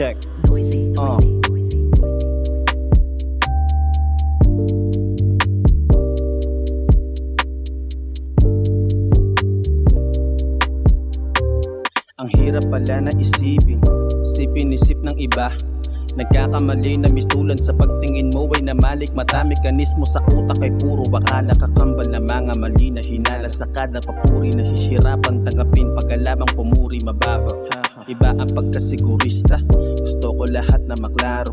check. Uh. Ang hirap pala na isipin. Sipin-isip ng iba. Nagkakamali na mistulan sa pagtingin mo. Ay namalik Mata mekanismo sa utak. Ay puro bakala Kakambal na mga mali na hinala sa kada papuri. Nahihirapan tanggapin pagkalabang pumuri mababa Iba ang pagkasigurista. Gusto ko lahat na maklaro.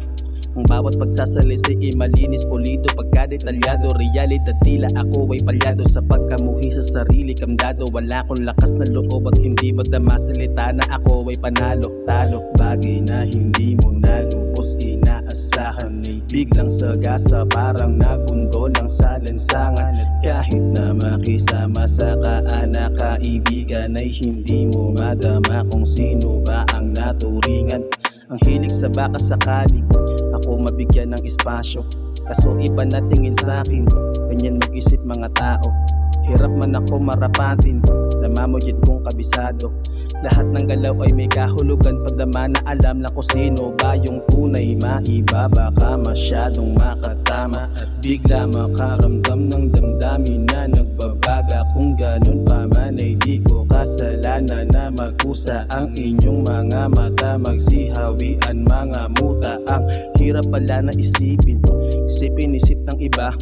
Ang bawat pagsasalisi ay malinis pulido Pagka-detalyado Realidad tila ako ay palyado. Sa pagkamuhi sa sarili Kamdado Wala akong lakas na loob At hindi magdama salita na ako ay panalo Talo Bagay na hindi mo nalubos Inaasahan ay biglang sagasa Parang nagundo lang sa lansangan At kahit na makisama sa kaanak Kaibigan ay hindi mo madama Kung sino ba ang naturingan. Ang hilig sa baka sakali Ako mabigyan ng espasyo. Kaso iba na tingin sa akin Ganyan mag-isip mga tao. Hirap man ako marapatin Dama mo yun kung kabisado. Lahat ng galaw ay may kahulugan Padama na alam na kung sino ba yung tunay Maiba. Baka masyadong makatama At bigla makaramdam ng damdamin na nagbabaga. Kung ganun pa man ay di ko kasalanan na magkusa Ang inyong mga mata. Magsihawian mga muta. Ang hirap pala na isipin Isipin-isip ng iba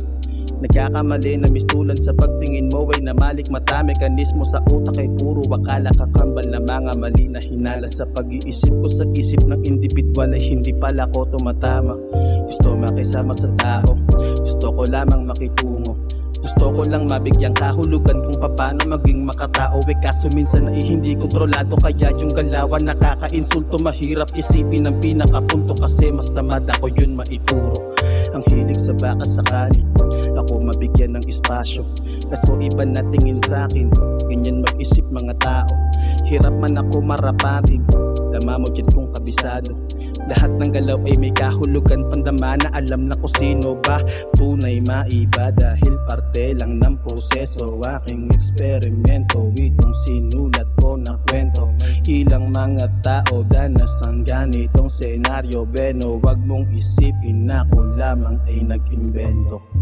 Nagkakamali na mistulan sa pagtingin mo ay namalik. Mata Mekanismo sa utak ay puro wakala kakambal na mga mali na hinala Sa pag-iisip ko. Sa isip ng individual ay hindi pala ko tumatama. Gusto makisama sa tao, gusto ko lamang makitungo. Gusto ko lang mabigyang kahulugan kung paano maging makatao. Eh kaso minsan ay hindi kontrolado Kaya yung galawan nakaka-insulto. Mahirap isipin ang pinakapunto Kasi mas tamad ako yun maituro Ang hilig sa baka sakali Ako mabigyan ng espasyo. Kaso iba na tingin sa akin Ganyan mag-isip mga tao. Hirap man ako marapatin Dyan kung kabisado. Lahat ng galaw ay may kahulugan. Pandama na alam na kung sino ba Tunay maiba. Dahil parte lang ng proseso Aking eksperimento. With yung sinulat ko na kwento. Ilang mga tao danas ang ganitong senaryo. Beno wag mong isipin na ako lamang ay nag-imbento